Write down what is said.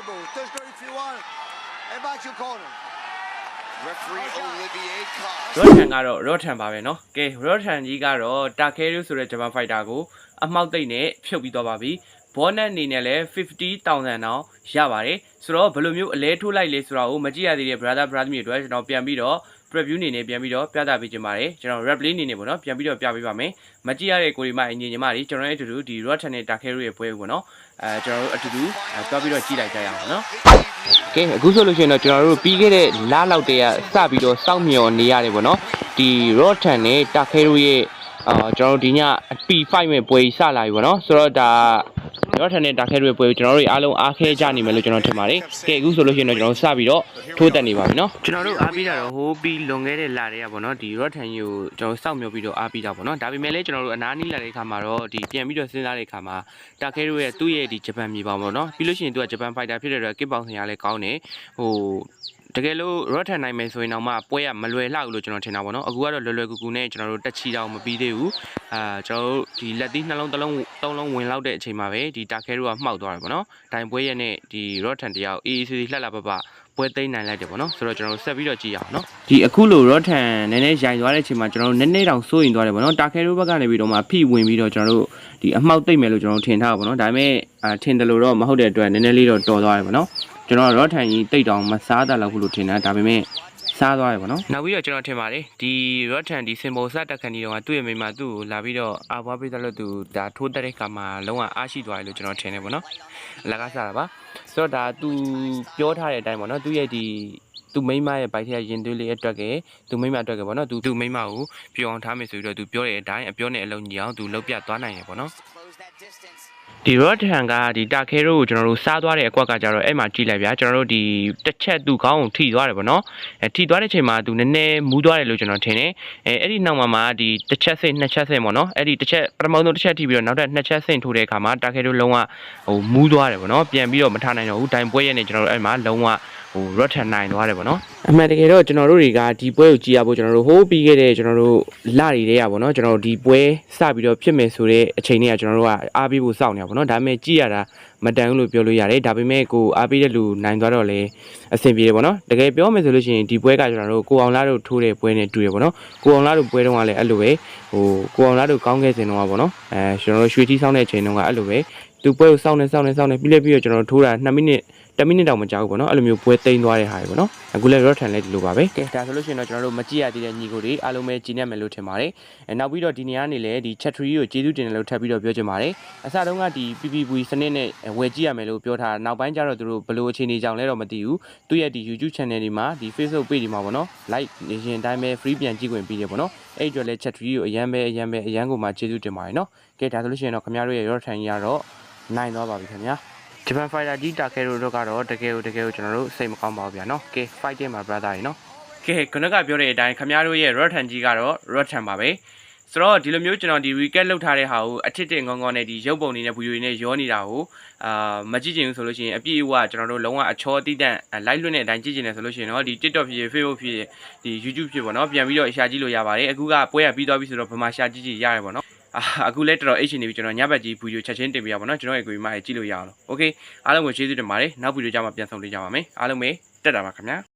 elbow. Touch if you want. Head back to your corner. Referee Olivier Cox. ရော့ထန်ကတော့ရော့ထန်ပါပဲเนาะကဲရော့ထန်ကြီးကတော့တာခဲရူဆိုတဲ့ဂျပန်ဖိုက်တာကိုအမှောက်သိမ့်နဲ့ဖြုတ်ပြီးသွားပါပြီဘောနက်အနေနဲ့လည်း50000တောင်ရပါတယ်ဆိုတော့ဘယ်လိုမျိုးအလဲထိုးလိုက်လဲဆိုတာကိုမကြည့်ရသေးတဲ့ brother brother မျိုးတွေကျွန်တော်ပြန်ပြီးတော့ preview အနေနဲ့ပြန်ပြီးတော့ပြသပေးချင်ပါတယ်ကျွန်တော် rap play အနေနဲ့ပေါ့နော်ပြန်ပြီးတော့ပြပေးပါမယ်မကြည့်ရတဲ့ကိုဒီမအင်ဂျင်ညီမတွေကျွန်တော်ရဲ့အတူတူဒီ rotten နဲ့ dark hero ရဲ့ပွဲကိုပေါ့နော်အဲကျွန်တော်တို့အတူတူတွားပြီးတော့ကြည့်လိုက်ကြရအောင်နော်ကဲအခုဆိုလို့ရှိရင်တော့ကျွန်တော်တို့ပြီးခဲ့တဲ့လလောက်တည်းကစပြီးတော့စောင့်မျှော်နေရတယ်ပေါ့နော်ဒီ rotten နဲ့ dark hero ရဲ့အာကျွန်တော်တို့ဒီည P5 မဲ့ပွဲကြီးစလာပြီပေါ့နော်ဆိုတော့ဒါ ရောထန်နဲ့တာခဲတွေပွဲကိုကျွန်တော်တို့အားလုံးအားခဲကြနေမယ်လို့ကျွန်တော်ထင်ပါတယ်။ကဲအခုဆိုလို့ရှိရင်တော့ကျွန်တော်တို့စပြီးတော့ထိုးတက်နေပါပြီနော်။ကျွန်တော်တို့အားပြီးတာတော့ဟိုးပြီးလွန်ခဲ့တဲ့လာတွေကပေါ့နော်ဒီရောထန်ကြီးကိုကျွန်တော်စောင့်မျှော်ပြီးတော့အားပြီးတာပေါ့နော်။ဒါပေမဲ့လည်းကျွန်တော်တို့အနားနီးလာတဲ့အခါမှာတော့ဒီပြန်ပြီးတော့စဉ်းစားတဲ့အခါမှာတာခဲတို့ရဲ့သူ့ရဲ့ဒီဂျပန်မြေပေါင်ပေါ့နော်။ပြီးလို့ရှိရင်သူကဂျပန်ဖိုက်တာဖြစ်တဲ့အတွက်ကစ်ပေါင်ဆင်ရလည်းကောင်းတယ်။ဟို တကယ်လို့ rot ထန်နိုင်မယ်ဆိုရင်တော့မှပွဲကမလွယ်လောက်လို့ကျွန်တော်ထင်တာပေါ့နော်အခုကတော့လွယ်လွယ်ကူကူနဲ့ကျွန်တော်တို့တက်ချီတော့မပြီးသေးဘူးအာကျွန်တော်တို့ဒီလက်သီးနှလုံးတစ်လုံးသုံးလုံးဝင်လောက်တဲ့အချိန်မှာပဲဒီတာခဲတို့ကမှောက်သွားတယ်ပေါ့နော်တိုင်ပွဲရဲ့နဲ့ဒီ rot ထန်တယောက်အေးအေးဆေးဆေးလှလှပပပွဲသိမ်းနိုင်လိုက်တယ်ပေါ့နော်ဆိုတော့ကျွန်တော်တို့ဆက်ပြီးတော့ကြည့်ရအောင်နော်ဒီအခုလို rot ထန်နည်းနည်းရိုင်သွားတဲ့အချိန်မှာကျွန်တော်တို့နည်းနည်းတောင်စိုးရင်သွားတယ်ပေါ့နော်တာခဲတို့ဘက်ကနေပြီးတော့မှဖိဝင်ပြီးတော့ကျွန်တော်တို့ဒီအမှောက်သိမ့်မယ်လို့ကျွန်တော်တို့ထင်ထားတာပေါ့နော်ဒါပေမဲ့အာထင်တယ်လို့တော့မဟုတ်တဲ့အတွက်နည်းနည်းလေးတော့တော်သွားတယ်ပေါ့နော် ကျွန်တော်ရော့ထန်ကြီးတိတ်တောင်မစားတာလောက်ဘူးလို့ထင်တာဒါပေမဲ့စားသွားရပါတော့နောက်ပြီးတော့ကျွန်တော်ထင်ပါတယ်ဒီရော့ထန်ဒီစင်ဘောစတက်ခန်ဒီတော့သူ့ရဲ့မိမသူ့ကိုလာပြီးတော့အာဘွားပေးတယ်လို့သူဒါထိုးတက်တဲ့ခါမှာလုံးဝအားရှိသွားတယ်လို့ကျွန်တော်ထင်တယ်ပေါ့နော်အလကားစားတာပါဆိုတော့ဒါသူပြောထားတဲ့အတိုင်းပေါ့နော်သူ့ရဲ့ဒီသူမိမရဲ့ဘိုက်ထက်ရင်သွေးလေးအတွက်ကသူမိမအတွက်ကပေါ့နော်သူသူမိမကိုပြောအောင်ထားမယ်ဆိုပြီးတော့သူပြောတဲ့အတိုင်းအပြောနဲ့အလုံးကြီးအောင်သူလှုပ်ပြသွားနိုင်ရပေါ့နော် Close that distance. ဒီ rod hand ကဒီတာခဲရိုးကိုကျွန်တော်တို့စားသွားတဲ့အကွက်ကကြတော့အဲ့မှာကြည့်လိုက်ဗျာကျွန်တော်တို့ဒီတစ်ချက်သူ့ခေါင်းကိုထိသွားတယ်ပေါ့နော်အဲထိသွားတဲ့ချိန်မှာသူနည်းနည်းမူးသွားတယ်လို့ကျွန်တော်ထင်တယ်အဲအဲ့ဒီနောက်မှာမှဒီတစ်ချက်စိတ်နှစ်ချက်စိတ်ပေါ့နော်အဲ့ဒီတစ်ချက်ပထမဆုံးတစ်ချက်ထိပြီးတော့နောက်ထပ်နှစ်ချက်စိတ်ထိုးတဲ့အခါမှာတာခဲရိုးလုံးဝဟိုမူးသွားတယ်ပေါ့နော်ပြန်ပြီးတော့မထားနိုင်တော့ဘူးတိုင်ပွဲရဲ့နဲ့ကျွန်တော်တို့အဲ့မှာလုံးဝ ဟို rod hand နိုင်သွားတယ်ပေါ့နော်အမှန်တကယ်တော့ကျွန်တော်တို့တွေကဒီပွဲကိုကြည့်ရဖို့ကျွန်တော်တို့ဟိုးပြီးခဲ့တဲ့ကျွန်တော်တို့လတွေတည်းရပေါ့နော်ကျွန်တော်တို့ဒီပွဲစပြီးတော့ဖြစ်မယ်ဆိုတဲ့အချိန်တွေကကျွန်တော်တို့ကအားပေးဖို့စောင့်နေတာပေါ့နော်ဒါပေမဲ့ကြည့်ရတာမတန်ဘူးလို့ပြောလို့ရတယ်ဒါပေမဲ့ကိုအားပေးတဲ့လူနိုင်သွားတော့လေအဆင်ပြေတယ်ပေါ့နော်တကယ်ပြောမယ်ဆိုလို့ရှိရင်ဒီပွဲကကျွန်တော်တို့ကိုအောင်လားတို့ထိုးတဲ့ပွဲနဲ့တူတယ်ပေါ့နော်ကိုအောင်လားတို့ပွဲတုန်းကလည်းအဲ့လိုပဲဟိုကိုအောင်လားတို့ကောင်းခဲ့စဉ်တုန်းကပေါ့နော်အဲကျွန်တော်တို့ရွှေကြီးဆောင်းတဲ့အချိန်တုန်းကအဲ့လိုပဲသူပွဲကိုစောင့်နေစောင့်နေစောင့်နေပြီးလဲပြီးတော့ကျွန်တော်တို့ထိုးတာ2မိနစ် 10မိနစ်တောင်မကြာဘူးပေါ့နော်အဲ့လိုမျိုးပွဲသိမ်းသွားတဲ့ဟာတွေပေါ့နော်အခုလည်း rot ထန်လည်းဒီလိုပါပဲကဲဒါဆိုလို့ရှိရင်တော့ကျွန်တော်တို့မကြည့်ရသေးတဲ့ညီကိုတွေအားလုံးပဲကြည်နေမယ်လို့ထင်ပါတယ်အဲနောက်ပြီးတော့ဒီနေရာနေလည်းဒီ chat tree ကိုကျေးဇူးတင်တယ်လို့ထပ်ပြီးတော့ပြောချင်ပါတယ်အစတုန်းကဒီ PPV စနစ်နဲ့ဝယ်ကြည့်ရမယ်လို့ပြောထားတာနောက်ပိုင်းကျတော့သူတို့ဘယ်လိုအခြေအနေကြောင့်လဲတော့မသိဘူးသူရဲ့ဒီ YouTube channel တွေမှာဒီ Facebook page တွေမှာပေါ့နော် like နေရင်အတိုင်းပဲ free ပြန်ကြည့်ခွင့်ပေးတယ်ပေါ့နော်အဲ့ဒီအတွက်လည်း chat tree ကိုအရန်ပဲအရန်ပဲအရန်ကိုမှကျေးဇူးတင်ပါတယ်နော်ကဲဒါဆိုလို့ရှိရင်တော့ခင်ဗျားတို့ရဲ့ rot ထန်ကြီးကတော့နိုင်သွားပါပြီခင်ဗျာ ဂျပန်ဖိုင်တာကြီးတာခဲတို့ကတော့တကယ်ကိုတကယ်ကိုကျွန်တော်တို့စိတ်မကောင်းပါဘူးဗျာနော်ကဲ fighting မှာ brother ရေနော်ကဲခုနကပြောတဲ့အတိုင်းခမရတို့ရဲ့ rot tan ကြီးကတော့ rot tan ပါပဲဆိုတော့ဒီလိုမျိုးကျွန်တော်ဒီ weekend လောက်ထားတဲ့ဟာကိုအထစ်တင်ငုံငုံနဲ့ဒီရုပ်ပုံတွေနဲ့ဗီဒီယိုတွေနဲ့ရောနေတာကိုအာမကြည့်ချင်ဘူးဆိုလို့ရှိရင်အပြည့်အဝကျွန်တော်တို့လုံးဝအချောတိတန့် live လွှင့်တဲ့အတိုင်းကြည့်ချင်တယ်ဆိုလို့ရှိရင်တော့ဒီ TikTok ဖြစ် Facebook ဖြစ်ဒီ YouTube ဖြစ်ပေါ့နော်ပြန်ပြီးတော့ရှာကြည့်လို့ရပါတယ်အခုကပွဲရပြီးသွားပြီဆိုတော့ဗမာရှာကြည့်ကြည့်ရတယ်ပေါ့နော် အခုလည်းတော်တော်အိတ်ရှင်နေပြီကျွန်တော်ညဘက်ကြီးဗီဒီယိုချက်ချင်းတင်ပြရပါတော့ကျွန်တော်ရဲ့ကိုကြီးမရဲ့ကြည့်လို့ရအောင်။ Okay အားလုံးကိုကျေးဇူးတင်ပါတယ်။နောက်ဗီဒီယိုကြမှာပြန်ဆုံတွေ့ကြပါမယ်။အားလုံးပဲတက်တာပါခင်ဗျာ။